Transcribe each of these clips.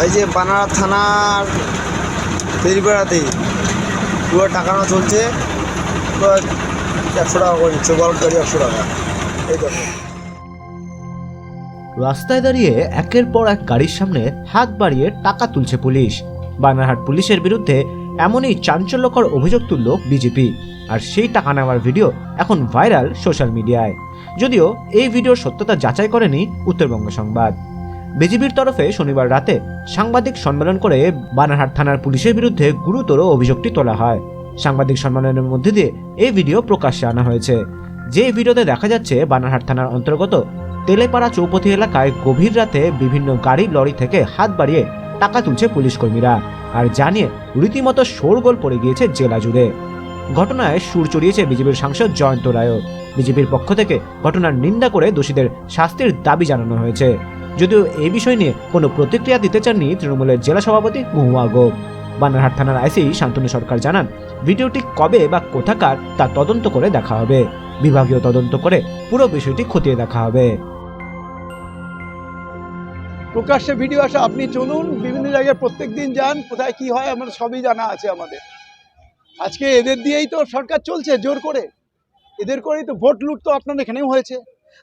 ওই যে বানারা থানার বেরিপাড়াতেই পুরো টাকানো চলছে। একশো টাকা করে নিচ্ছে গরম গাড়ি একশো টাকা। এই রাস্তায় দাঁড়িয়ে একের পর এক গাড়ির সামনে হাত বাড়িয়ে টাকা তুলছে পুলিশ। বানারহাট পুলিশের বিরুদ্ধে এমনই চাঞ্চল্যকর অভিযোগ তুলল বিজেপি। আর সেই টাকা নেওয়ার ভিডিও এখন ভাইরাল সোশ্যাল মিডিয়ায়। যদিও এই ভিডিওর সত্যতা যাচাই করেনি উত্তরবঙ্গ সংবাদ। বিজেপির তরফে শনিবার রাতে সাংবাদিক সম্মেলন করে বানারহাট থানার পুলিশের বিরুদ্ধে গুরুতর অভিযোগটি তোলা হয়। সাংবাদিক সম্মেলনের মধ্যে দিয়ে এই ভিডিও প্রকাশ্যে আনা হয়েছে। যে ভিডিওতে দেখা যাচ্ছে, বানারহাট থানার অন্তর্গত তেলেপাড়া চৌপথি এলাকায় গভীর রাতে বিভিন্ন গাড়ি, লরি থেকে হাত বাড়িয়ে টাকা তুলছে পুলিশ কর্মীরা আর জানিয়ে রীতিমতো শোরগোল পড়ে গিয়েছে জেলা জুড়ে। ঘটনায় সুর চড়িয়েছে বিজেপির সাংসদ জয়ন্ত রায়ও। বিজেপির পক্ষ থেকে ঘটনার নিন্দা করে দোষীদের শাস্তির দাবি জানানো হয়েছে। যদিও এই বিষয় নিয়ে কোনো প্রতিক্রিয়া দিতে চাননি তৃণমূলের জেলা সভাপতি মহুয়া গোপ বানারহাট থানার আইসি শান্তনু সরকার জানান, ভিডিওটি কবে বা কোথাকার তা তদন্ত করে দেখা হবে। বিভাগীয় তদন্ত করে পুরো বিষয়টি খতিয়ে দেখা হবে। প্রকাশ্যে ভিডিও আসে, আপনি চলুন, বিভিন্ন জায়গায় প্রত্যেক দিন যান, কোথায় কি হয়, আমার সবই জানা আছে আমাদের। আজকে এদের দিয়েই তো সরকার চলছে, জোর করে। এদের করেই তো ভোট লুট তো আপনার এখানেও হয়েছে।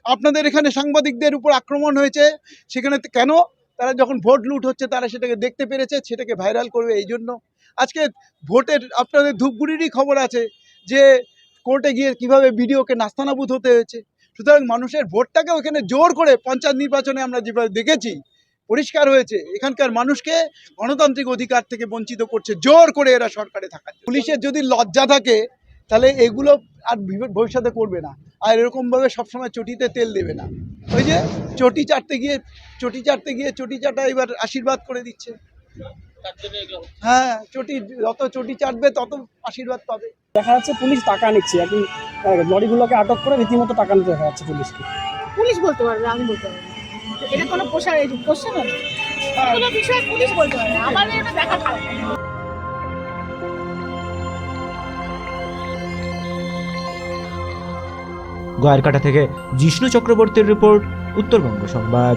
আপনাদের এখানে সাংবাদিকদের উপর আক্রমণ হয়েছে, সেখানে কেন? তারা যখন ভোট লুট হচ্ছে, তারা সেটাকে দেখতে পেরেছে, সেটাকে ভাইরাল করবে এই জন্য। আজকে ভোটের আপনাদের ধূপগুড়িরই খবর আছে যে, কোর্টে গিয়ে কীভাবে বিডিওকে নাস্তানাবুদ হতে হয়েছে। সুতরাং মানুষের ভোটটাকে ওখানে জোর করে পঞ্চায়েত নির্বাচনে আমরা যেভাবে দেখেছি, পরিষ্কার হয়েছে। এখানকার মানুষকে গণতান্ত্রিক অধিকার থেকে বঞ্চিত করছে, জোর করে এরা সরকারে থাকা পুলিশের যদি লজ্জা থাকে, তাহলে এগুলো আর ভবিষ্যতে করবে না। আর এরকমভাবে সবসময় চটিতে তেল দেবে না। ওই যে চটি চাটতে গিয়ে চটি চাটতে গিয়ে চটি চাটা এবার আশীর্বাদ করে দিচ্ছে। হ্যাঁ চটি যত চটি চাটবে তত আশীর্বাদ পাবে। দেখা যাচ্ছে পুলিশ টাকা নিচ্ছে এখন লরিগুলোকে আটক করে রীতিমতো টাকা নিতে দেখা যাচ্ছে পুলিশকে। পুলিশ বলতে পারবে আমি বলতে পারব এটা কোনো নয়। কোনো বিষয়ে পুলিশ বলতে পারবে না। আমাদের এটা দেখা থাকে গয়েরকাটা থেকে জিষ্ণু চক্রবর্তীর রিপোর্ট উত্তরবঙ্গ সংবাদ।